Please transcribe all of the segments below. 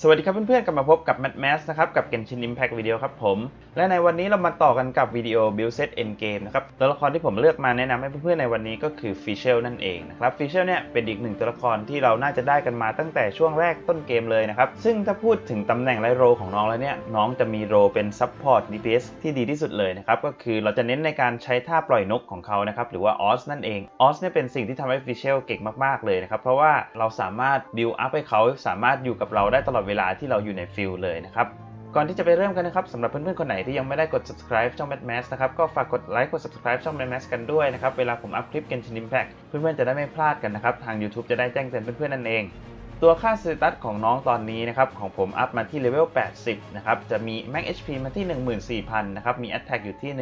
สวัสดีครับเพื่อนๆกลับมาพบกับ Mad Max นะครับ กับ Genshin Impact Video ครับผม และในวันนี้เรามาต่อกันกับวิดีโอ Build Set Endgame นะครับตัวละครที่ผมเลือกมาแนะนำให้เพื่อนๆในวันนี้ก็คือ f i s h e l นั่นเองนะครับ f i s h e l เนี่ยเป็นอีกหนึ่งตัวละครที่เราน่าจะได้กันมาตั้งแต่ช่วงแรกต้นเกมเลยนะครับ ซึ่งถ้าพูดถึงตำแหน่งและโรของน้องแล้วเนี่ยน้องจะมีโรเป็น Support DPS ที่ดีที่สุดเลยนะครับก็คือเราจะเน้นในการใช้ท่าปล่อยนกของเขานะครับหรือว่า OS นั่นเอง OS เนี่ยเป็นสิ่งที่ทำให้ f i s h e l เก่งมากๆเลยนะครับเพราะว่าเราสามารถ build up ให้เขาสามารถอยู่กับเราได้ตลอดเวลาที่เราอยู่ในฟิลเลยนะครับ ก่อนที่จะไปเริ่มกันนะครับสำหรับเพื่อนๆ คนไหนที่ยังไม่ได้กด subscribe ช่อง Mad Max นะครับ ก็ฝากกดไลค์กด subscribe ช่อง Mad Max กันด้วยนะครับ เวลาผมอัพคลิป Genshin Impact เพื่อนๆ จะได้ไม่พลาดกันนะครับ ทาง YouTube จะได้แจ้งเตือนเพื่อนๆ นั่นเอง ตัวค่าสเตตัสของน้องตอนนี้นะครับ ของผมอัพมาที่เลเวล 80 นะครับ จะมี Max HP มาที่ 14,000 นะครับ มี Attack อยู่ที่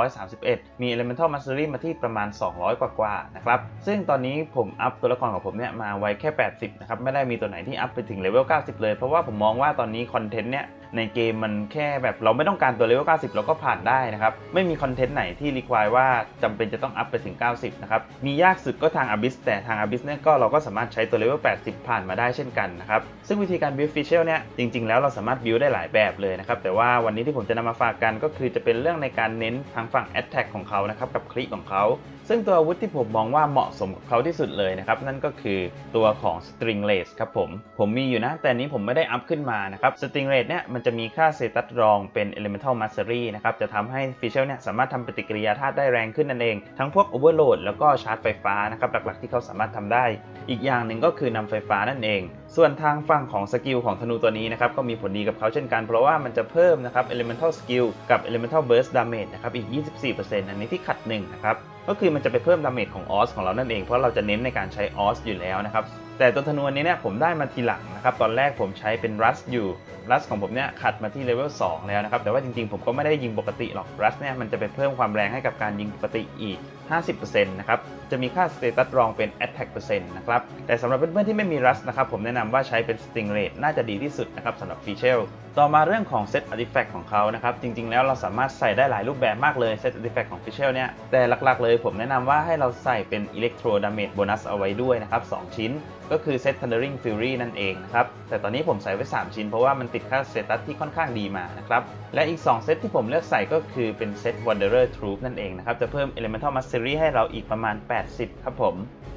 1,931 มี Elemental Mastery มาที่ประมาณ 200 กว่าๆนะครับ ซึ่งตอนนี้ผมอัพตัวละครของผมเนี่ยมาไว้แค่ 80 นะครับ ไม่ได้มีตัวไหนที่อัพไปถึงเลเวล 90 เลย เพราะว่าผมมองว่าตอนนี้คอนเทนต์เนี่ย ในเกมมันแค่แบบเราไม่ต้องการตัวเลเวล 90 เราก็ผ่านได้นะครับ ไม่มีคอนเทนต์ไหนที่รีควายว่าจำเป็นจะต้องอัพไปถึง 90 นะครับ มียากสุดก็ทาง Abyss แต่ทาง Abyss เนี่ยก็เราก็สามารถใช้ตัวเลเวล 80 ผ่านมาได้เช่นกันนะครับ ซึ่งวิธีการ build facial เนี่ยจริง ๆ แล้วเราสามารถ build ได้หลายแบบเลยนะครับ แต่ว่าวันนี้ที่ผมจะนำมาฝากกันก็คือจะเป็นเรื่องในการเน้นทางฝั่ง attack ของเขานะครับกับคลิของเขาซึ่งตัวอาวุธที่ผมมองว่าเหมาะสมกับเขาที่สุดเลยนะครับ นั่นก็คือตัวของ Stringless ครับผมผมมีอยู่นะแต่นนี้ผมไม่ได้อัพขึ้นมานะครับ Stringless เนี่ยมันจะมีค่าเซตัสรองเป็น Elemental Mastery นะครับ จะทำให้ f i s h e l เนี่ยสามารถทำปฏิกิริยาธาตุได้แรงขึ้นนั่นเอง ทั้งพวก Overload แล้วก็ชาร์จไฟฟ้านะครับ หลักๆที่เขาสามารถทำได้ อีกอย่างหนึ่งก็คือนำไฟฟ้านั่นเอง ส่วนทางฝั่งของสกิลของธนูตัวนี้นะครับก็มีผลดีกับเขาเช่นกัน เพราะว่ามันจะเพิ่มนะครับ Elemental Skill กับ Elemental Burst Damage นะครับอีก 24%อันนี้ที่ขัด1นะครับก็คือมันจะไปเพิ่มดาเมจของออสของเรานั่นเองเพราะเราจะเน้นในการใช้ออสอยู่แล้วนะครับแต่ตัวธนูนี้เนี่ยผมได้มาทีหลังนะครับตอนแรกผมใช้เป็นรัสอยู่รัสของผมเนี่ยขัดมาที่เลเวล2แล้วนะครับ แต่ว่าจริงๆ ผมก็ไม่ได้ยิงปกติหรอกรัสเนี่ยมันจะไปเพิ่มความแรงให้กับการยิงปกติอีก 50%นะครับ จะมีค่าสเตตัสรองเป็น attack เปอร์เซ็นต์นะครับ แต่สำหรับเพื่อนๆที่ไม่มีรัสนะครับ ผมแนะนำว่าใช้เป็น sting rate น่าจะดีที่สุดนะครับสำหรับฟีเชลต่อมาเรื่องของเซต artifact ของเขานะครับ จริงๆ แล้วเราสามารถใส่ได้หลายรูปแบบมากเลยเซต artifact ของฟีเชลเนี่ย แต่หลักๆ เลยผมแนะนำว่าให้เราใส่เป็น electro damage bonus เอาไว้ด้วยนะครับ 2 ชิ้น ก็คือเซต Thundering Fury นั่นเองนะครับ แต่ตอนนี้ผมใส่ไว้ 3 ชิ้นเพราะว่ามันติดค่าสเตตัสที่ค่อนข้างดีมานะครับและอีก 2 เซตที่ผมเลือกใส่ก็คือเป็นเซต Wanderer Troop นั่นเองนะครับจะเพิ่ม Elemental Mastery ให้เราอีกประมาณ 80 ครับผม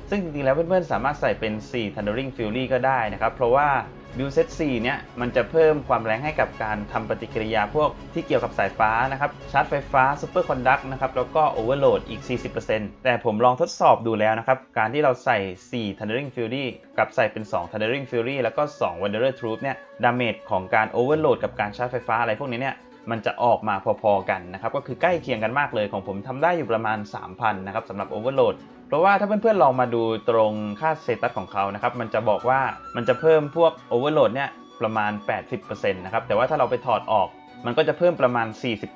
ซึ่งจริงๆแล้วเพื่อนๆ สามารถใส่เป็น 4 Thundering Fury ก็ได้นะครับเพราะว่า บิลเซต4เนี่ยมันจะเพิ่มความแรงให้กับการทำปฏิกิริยาพวกที่เกี่ยวกับสายฟ้านะครับชาร์จไฟฟ้าซูเปอร์คอนดักนะครับแล้วก็โอเวอร์โหลดอีก 40%แต่ผมลองทดสอบดูแล้วนะครับ การที่เราใส่ 4 Thundering Fury กับใส่เป็น 2 Thundering Fury แล้วก็ 2 Wanderer Troop เนี่ยดาเมจของการโอเวอร์โหลดกับการชาร์จไฟฟ้าอะไรพวกนี้เนี่ย มันจะออกมาพอๆกันนะครับก็คือใกล้เคียงกันมากเลยของผมทำได้อยู่ประมาณ 3,000นะครับสำหรับโอเวอร์โหลดเพราะว่าถ้าเพื่อนๆลองมาดูตรงค่าสเตตัสของเขานะครับมันจะบอกว่ามันจะเพิ่มพวกโอเวอร์โหลดเนี่ยประมาณ 80%นะครับแต่ว่าถ้าเราไปถอดออก มันก็จะเพิ่มประมาณ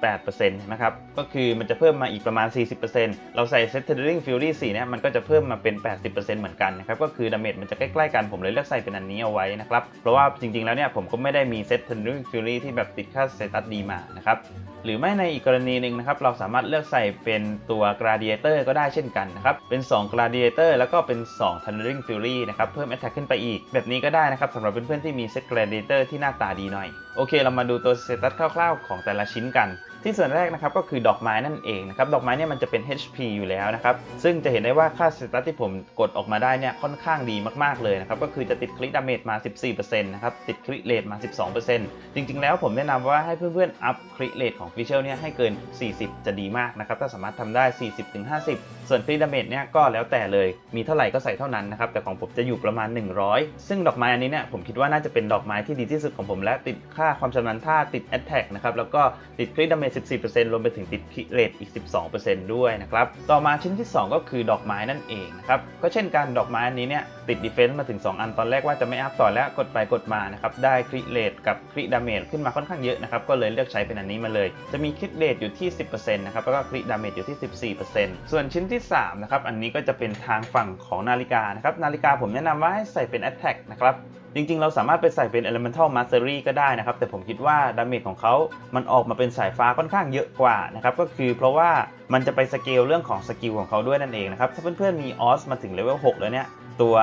48%นะครับ ก็คือมันจะเพิ่มมาอีกประมาณ 40%เราใส่เซตเทอร์ริงฟิลลี่4เนี่ยมันก็จะเพิ่มมาเป็น 80%เหมือนกันนะครับ ก็คือดาเมจมันจะใกล้ๆกัน ผมเลยเลือกใส่เป็นอันนี้เอาไว้นะครับ เพราะว่าจริงๆ แล้วเนี่ยผมก็ไม่ได้มีเซตเทอร์ริงฟิลลี่ที่แบบติดค่าสเตตัสดีมานะครับหรือไม่ในอีกกรณีหนึ่งนะครับเราสามารถเลือกใส่เป็นตัว Gladiator ก็ได้เช่นกันนะครับ เป็น 2 Gladiator แล้วก็เป็น 2 Thundering Fury นะครับเพิ่ม Attack ขึ้นไปอีก แบบนี้ก็ได้นะครับสำหรับเพื่อนๆที่มีเซต Gladiator ที่หน้าตาดีหน่อย โอเค เรามาดูตัวสเตตัสคร่าวๆ ของแต่ละชิ้นกัน ที่ส่วนแรกนะครับก็คือดอกไม้นั่นเองนะครับดอกไม้เนี่ยมันจะเป็น HP อยู่แล้วนะครับซึ่งจะเห็นได้ว่าค่าสเตตัสที่ผมกดออกมาได้เนี่ยค่อนข้างดีมากๆเลยนะครับก็คือจะติดคลิกดาเมจมา 14%นะครับติดคลิกเรทมา 12%จริงๆ แล้วผมแนะนำว่าให้เพื่อนๆอัพคลิกเรทของฟิชเชลเนี่ยให้เกิน 40 จะดีมากนะครับถ้าสามารถทำได้ 40-50 ส่วนคลิกดาเมจเนี่ยก็แล้วแต่เลยมีเท่าไหร่ก็ใส่เท่านั้นนะครับแต่ของผมจะอยู่ประมาณ 100 ซึ่งดอกไม้อันนี้เนี่ยผมคิดว่าน่าจะเป็นดอกไม้ที่ดีที่สุดของผมและติดค่าความชำนาญท่าติด Attack นะครับแล้วก็ติดคลิกดาเมจ14%รวมไปถึงติดคลิเรทอีก 12%ด้วยนะครับ ต่อมาชิ้นที่ 2 ก็คือดอกไม้นั่นเองนะครับ ก็เช่นกันดอกไม้อันนี้เนี่ยติดดีเฟนซ์มาถึง 2 อันตอนแรกว่าจะไม่อัพต่อแล้วกดไปกดมานะครับ ได้คลิเรทกับคลิดาเมจขึ้นมาค่อนข้างเยอะนะครับ ก็เลยเลือกใช้เป็นอันนี้มาเลย จะมีคลิเรทอยู่ที่ 10%นะครับ แล้วก็คลิดาเมจอยู่ที่ 14%ส่วนชิ้นที่3นะครับ อันนี้ก็จะเป็นทางฝั่งของนาฬิกานะครับ นาฬิกาผมแนะนำว่าให้ใส่เป็น Attack นะครับจริงๆ เราสามารถไปใส่เป็น Elemental Mastery ก็ได้นะครับ แต่ผมคิดว่าดาเมจของเขามันออกมาเป็นสายฟ้าค่อนข้างเยอะกว่านะครับ ก็คือเพราะว่ามันจะไปสเกลเรื่องของสกิลของเขาด้วยนั่นเองนะครับ ถ้าเพื่อนๆ มีออสมาถึงเลเวล 6 แล้วเนี่ย ตัว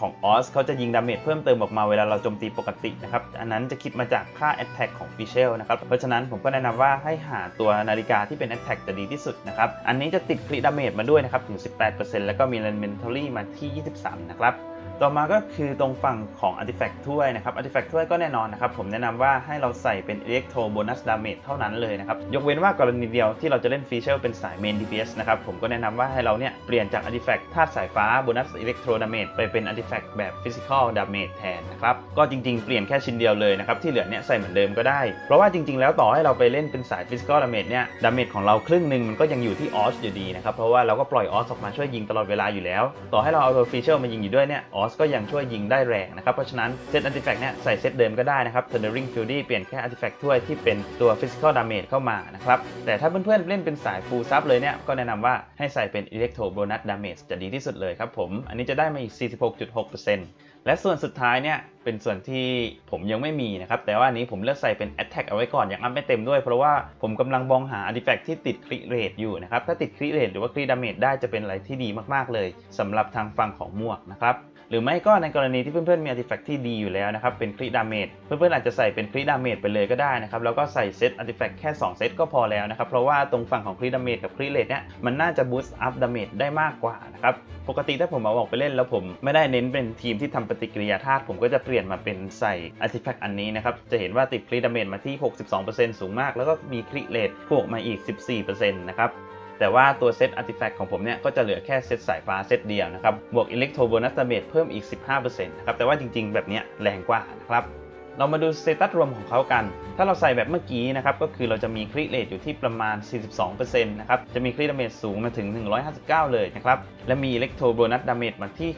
ของออสเขาจะยิงดาเมจเพิ่มเติมออกมาเวลาเราโจมตีปกตินะครับ อันนั้นจะคิดมาจากค่า Attack ของ f i s h e l นะครับ เพราะฉะนั้นผมก็แนะนำว่าให้หาตัวนาฬิกาที่เป็น Attack จะดีที่สุดนะครับ อันนี้จะติดคริดาเมจมาด้วยนะครับถึง 18%แล้วก็มี Elementary มาที่ 23 นะครับ ต่อมาก็คือตรงฝั่งของ Artifact ถ้วยนะครับ Artifact ถ้วยก็แน่นอนนะครับ ผมแนะนำว่าให้เราใส่เป็น Electro Bonus Damage เท่านั้นเลยนะครับ ยกเว้นว่ากรณีเดียวที่เราจะเล่นฟีเชอร์เป็นสาย Main DPS นะครับ ผมก็แนะนำว่าให้เราเนี่ยเปลี่ยนจาก Artifact ธาตุสายฟ้า Bonus Electro Damage ไปเป็น Artifact แบบ Physical Damage แทนนะครับ ก็จริงๆ เปลี่ยนแค่ชิ้นเดียวเลยนะครับ ที่เหลือเนี่ยใส่เหมือนเดิมก็ได้ เพราะว่าจริงๆ แล้วต่อให้เราไปเล่นเป็นสาย Physical Damage เนี่ย Damage ของเราครึ่งหนึ่งมันก็ยังอยู่ที่ o s อยู่ดีนะครับ เพราะว่าเราก็ปล่อย o s ออกมาช่วยยิงตลอดเวลาอยู่แล้ว ต่อให้เราเอาตัวฟีเชอร์มายิงอยู่ด้วยเนี่ย o s ก็ยังช่วยยิงได้แรงนะครับ เพราะฉะนั้นเซต Artifact เนี่ยใส่เซตเดิมก็ได้นะครับ Thundering Fury เปลี่ยนแค่ Artifact ถ้วยที่เป็นตัว Physical Damage เข้ามานะครับแต่ถ้าเพื่อนๆเล่นเป็นสาย Full Sub เลยเนี่ยก็แนะนำว่าให้ใส่เป็น Electro Bonus Damage จะดีที่สุดเลยครับผมอันนี้จะได้มาอีก 46.6%และส่วนสุดท้ายเนี่ยเป็นส่วนที่ผมยังไม่มีนะครับ แต่ว่าอันนี้ผมเลือกใส่เป็น Attack เอาไว้ก่อนยังอัพไม่เต็มด้วย เพราะว่าผมกำลังมองหา Artifact ที่ติดคริเรทอยู่นะครับ ถ้าติดคริเรทหรือว่าคริดาเมจได้จะเป็นอะไรที่ดีมากๆเลยสำหรับทางฝั่งของหมวกนะครับ หรือไม่ก็ในกรณีที่เพื่อนๆมี Artifact ที่ดีอยู่แล้วนะครับเป็นคริดาเมจเพื่อนๆอาจจะใส่เป็นคริดาเมจไปเลยก็ได้นะครับแล้วก็ใส่เซต Artifact แค่2เซตก็พอแล้วนะครับเพราะว่าตรงฝั่งของคริดาเมจกับคริเรทเนี่ยมันน่าจะ boost up damage ได้มากกว่านะครับปกติถ้าผมเอาออกไปเล่นแล้วผมไม่ได้เน้นเป็นทีมที่ทำปฏิกิริยาธาตุผมก็จะเปลี่ยนมาเป็นใส่ Artifact อันนี้นะครับจะเห็นว่าติดคริดาเมจมาที่ 62%สูงมาก แล้วก็มีคริเลทพวกมาอีก 14%นะครับ แต่ว่าตัวเซต Artifact ของผมเนี่ยก็จะเหลือแค่เซตสายฟ้าเซตเดียวนะครับ บวก Electro Bonus Damage เพิ่มอีก 15%นะครับ แต่ว่าจริงๆ แบบเนี้ยแรงกว่านะครับ เรามาดูสเตตัสรวมของเขากัน ถ้าเราใส่แบบเมื่อกี้นะครับ ก็คือเราจะมีคริเรทอยู่ที่ประมาณ 42%นะครับ จะมีคริดาเมจสูงมาถึง 159 เลยนะครับ และมี Electro Bonus Damage มาที่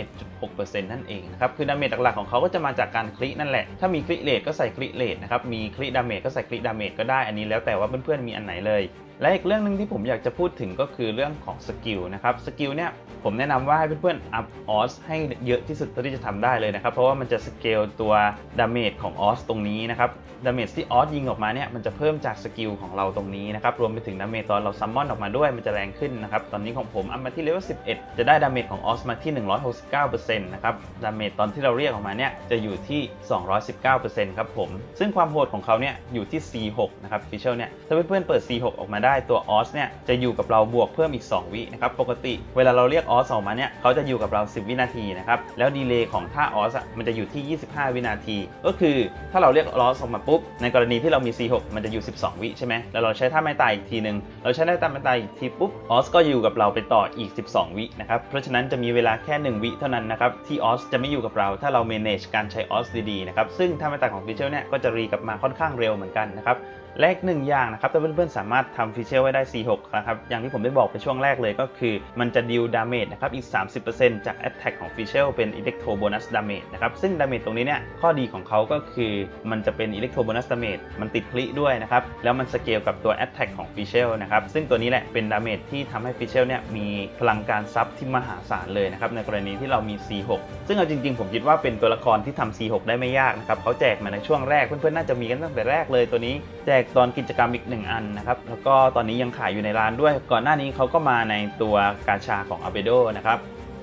61.6%นั่นเองนะครับ คือดาเมจหลักๆของเขาก็จะมาจากการคลินั่นแหละ ถ้ามีคริเรทก็ใส่คริเรทนะครับ มีคริดาเมจก็ใส่คริดาเมจก็ได้ อันนี้แล้วแต่ว่าเพื่อนๆมีอันไหนเลย และอีกเรื่องหนึ่งที่ผมอยากจะพูดถึงก็คือเรื่องของสกิลนะครับสกิลเนี่ยผมแนะนำว่าให้เพื่อนๆอัพออสให้เยอะที่สุดเท่าที่จะทำได้เลยนะครับเพราะว่ามันจะสเกลตัวดาเมจของออสตรงนี้นะครับดาเมจที่ออสยิงออกมาเนี่ยมันจะเพิ่มจากสกิลของเราตรงนี้นะครับรวมไปถึงดาเมจตอนเราซัมมอนออกมาด้วยมันจะแรงขึ้นนะครับตอนนี้ของผมอัพมาที่เลเวล11 จะได้ดาเมจของออสมาที่ 169%นะครับดาเมจตอนที่เราเรียกออกมาเนี่ยจะอยู่ที่ 219%ครับผมซึ่งความโหดของเขาเนี่ยอยู่ที่ C6 นะครับฟิชเชลเนี่ยถ้าเพื่อนๆเปิด C6 ออกมาได้ตัวออสเนี่ยจะอยู่กับเราบวกเพิ่มอีก 2 วินะครับปกติเวลาเราเรียกออสออกมาเนี่ยเขาจะอยู่กับเรา 10 วินาทีนะครับแล้วดีเลย์ของท่าออสอะมันจะอยู่ที่ 25 วินาที ก็คือถ้าเราเรียกออสออกมาปุ๊บในกรณีที่เรามี C6 มันจะอยู่ 12 วิใช่ไหมแล้วเราใช้ท่าไม้ตายอีกทีหนึ่งเราใช้ท่าไม้ตายอีกทีปุ๊บออสก็อยู่กับเราไปต่ออีก 12 วินะครับเพราะฉะนั้นจะมีเวลาแค่ 1 วิเท่านั้นนะครับที่ออสจะไม่อยู่กับเรา ถ้าเรา manage การใช้ออสดีๆนะครับซึ่งท่าไม้ตายของฟิชเชลเนี่ยก็จะรีกลับมาค่อนข้างเร็วเหมือนกันนะครับ และอีกหนึ่งอย่างนะครับถ้าเพื่อนๆสามารถทำฟิเชลไว้ได้ C6 นะครับอย่างที่ผมได้บอกไปช่วงแรกเลยก็คือ มันจะดิวดาเมจนะครับอีก 30%จาก Attack ของฟิเชลเป็น Electro Bonus Damage นะครับซึ่งดาเมจตรงนี้เนี่ยข้อดีของเขาก็คือมันจะเป็น Electro Bonus Damage มันติดคลิด้วยนะครับแล้วมันสเกลกับตัว Attack ของฟิเชลนะครับซึ่งตัวนี้แหละเป็นดาเมจที่ทำให้ฟิเชลเนี่ยมีพลังการซับที่มหาศาลเลยนะครับในกรณีที่เรามี C6 ซึ่งเอาจริงๆ ผมคิดว่าเป็นตัวละครที่ทำ C6 ได้ไม่ยากนะครับเขาแจกมาในช่วงแรกเพื่อนๆน่าจะมีกันตั้งแต่แรกเลยตัวนี้แจกตอนกิจกรรมอีกหนึ่งอันนะครับ แล้วก็ตอนนี้ยังขายอยู่ในร้านด้วย ก่อนหน้านี้เขาก็มาในตัวกาชาของอาเบโดนะครับ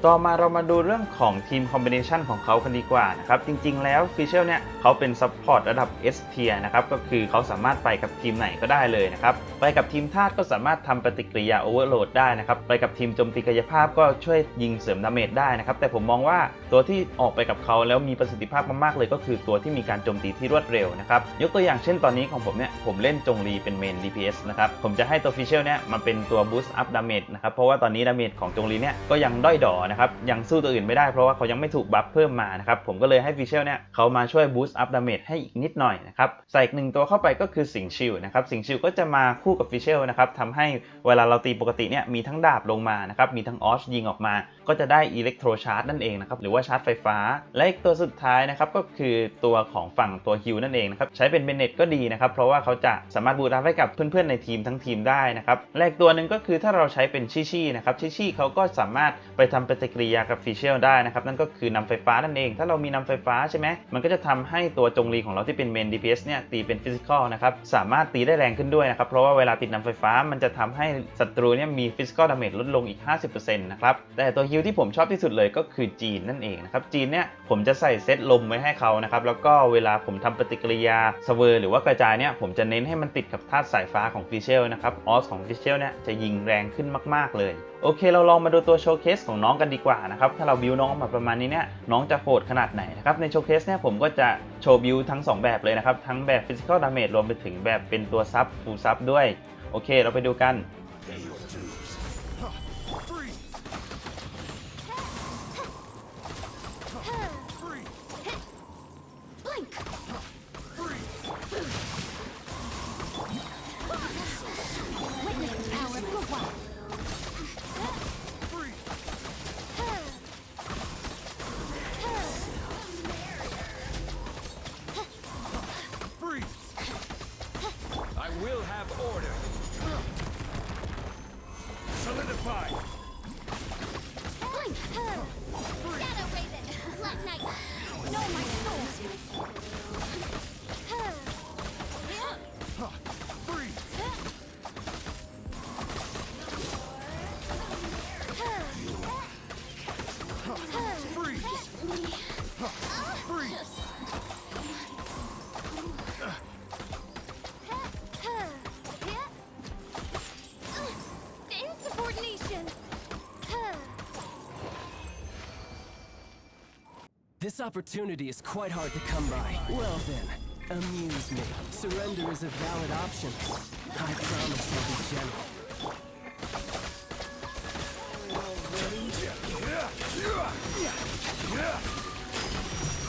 ต่อมาเรามาดูเรื่องของทีมคอมบิเนชันของเขากันดีกว่านะครับจริงๆแล้วฟิเชลเนี่ยเขาเป็นซัพพอร์ตระดับ S tier นะครับก็คือเขาสามารถไปกับทีมไหนก็ได้เลยนะครับไปกับทีมธาตุก็สามารถทำปฏิกิริยาโอเวอร์โหลดได้นะครับไปกับทีมโจมตีกายภาพก็ช่วยยิงเสริมดาเมจได้นะครับแต่ผมมองว่าตัวที่ออกไปกับเขาแล้วมีประสิทธิภาพมากๆเลย ก็คือตัวที่มีการโจมตีที่รวดเร็วนะครับยกตัวอย่างเช่นตอนนี้ของผมเนี่ยผมเล่นจงรีเป็นเมน DPS นะครับผมจะให้ตัวฟิเชลเนี่ยมาเป็นตัว boost up damage นะครับเพราะว่าตอนนี้ดาเมจของจงรีเนี่ยก็ยังด้อยดอนะครับยังสู้ตัวอื่นไม่ได้เพราะว่าเขายังไม่ถูกบัฟเพิ่มมานะครับผมก็เลยให้ฟิเชลเนี่ยเขามาช่วย boost up damage ให้อีกนิดหน่อยนะครับใส่อีกหนึ่งตัวเข้าไปก็คือสิงชิลนะครับสิงชิลก็จะมาคู่กับฟิเชลนะครับทำให้เวลาเราตีปกติเนี่ยมีทั้งดาบลงมานะครับมีทั้งออชยิงออกมา ก็จะได้อิเล็กโทรชาร์จนั่นเองนะครับหรือว่าชาร์จไฟฟ้า และอีกตัวสุดท้ายนะครับก็คือตัวของฝั่งตัวฮิวนั่นเองนะครับใช้เป็นเบนเน็ตก็ดีนะครับเพราะว่าเขาจะสามารถบูตอัพให้กับเพื่อนๆในทีมทั้งทีมได้นะครับและอีกตัวหนึ่งก็คือถ้าเราใช้เป็นชิชี่นะครับชิชี่เขาก็สามารถไปทำปฏิกิริยากับฟิเชียลได้นะครับนั่นก็คือนำไฟฟ้านั่นเอง ถ้าเรามีนำไฟฟ้าใช่ไหมมันก็จะทำให้ตัวจงรีของเราที่เป็นเมน DPS เนี่ยตีเป็นฟิสิกอลนะครับสามารถตีได้แรงขึ้นด้วยนะครับเพราะว่าเวลาติดนำไฟฟ้ามันจะทำให้ศัตรูเนี่ยมีฟิสิกอลดาเมจลดลงอีก 50%นะครับแต่ตัวฮิลที่ผมชอบที่สุดเลยก็คือจีนนั่นเองนะครับจีนเนี่ยผมจะใส่เซตลมไว้ให้เขานะครับแล้วก็เวลาผมทำปฏิกิริยาสเวอร์หรือว่ากระจายเนี่ยผมจะเน้นให้มันติดกับธาตุสายฟ้าของฟิเชลนะครับออสของฟิเชลเนี่ยจะยิงแรงขึ้นมาก ๆเลยโอเค เราลองมาดูตัวโชว์เคสของน้องกันดีกว่านะครับถ้าเราบิวน้องออกมาประมาณนี้เนี่ยน้องจะโหดขนาดไหนนะครับในโชว์เคสเนี่ยผมก็จะโชว์บิวทั้ง 2 แบบเลยนะครับ ทั้งแบบฟิสิกอลดาเมจรวมไปถึงแบบเป็นตัวซับฟูลซับด้วย โอเค เราไปดูกัน Solidify. Blink! Shadow Raven! Black Knight! Know my soul! This opportunity is quite hard to come by. Well then, amuse me. Surrender is a valid option. I promise I'll be gentle.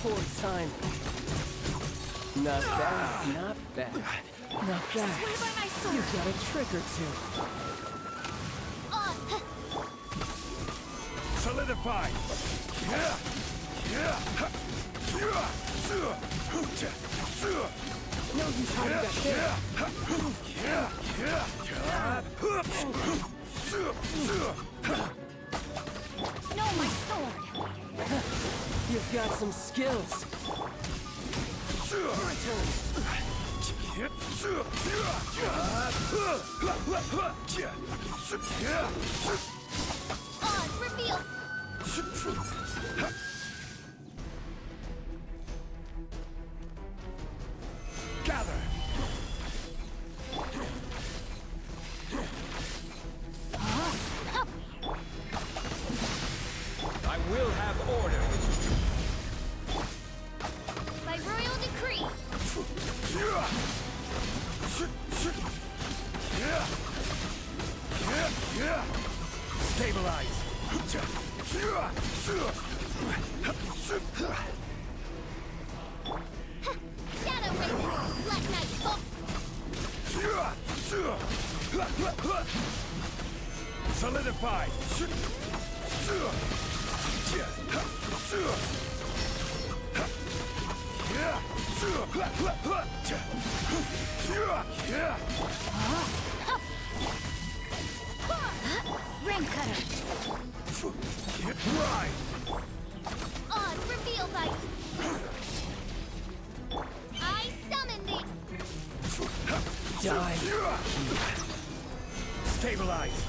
Poor time. Not bad, not bad. Not bad. Sway by my sword! You've got a trick or two. Uh, On! Solidify. No use hiding back there. Know my sword! You've got some skills. My turn. On! Reveal! Solidify! Ring cutter! Right! Oz, reveal thy... Die. Stabilize.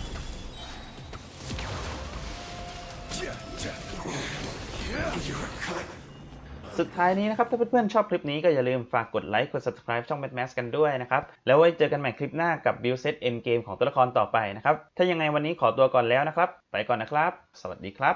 สุดท้ายนี้นะครับ ถ้าเพื่อนๆชอบคลิปนี้ก็อย่าลืมฝากกดไลค์ กด subscribe ช่อง Mad Max กันด้วยนะครับ แล้วไว้เจอกันใหม่คลิปหน้ากับ Build Set End Game ของตัวละครต่อไปนะครับ ถ้ายังไงวันนี้ขอตัวก่อนแล้วนะครับ ไปก่อนนะครับ สวัสดีครับ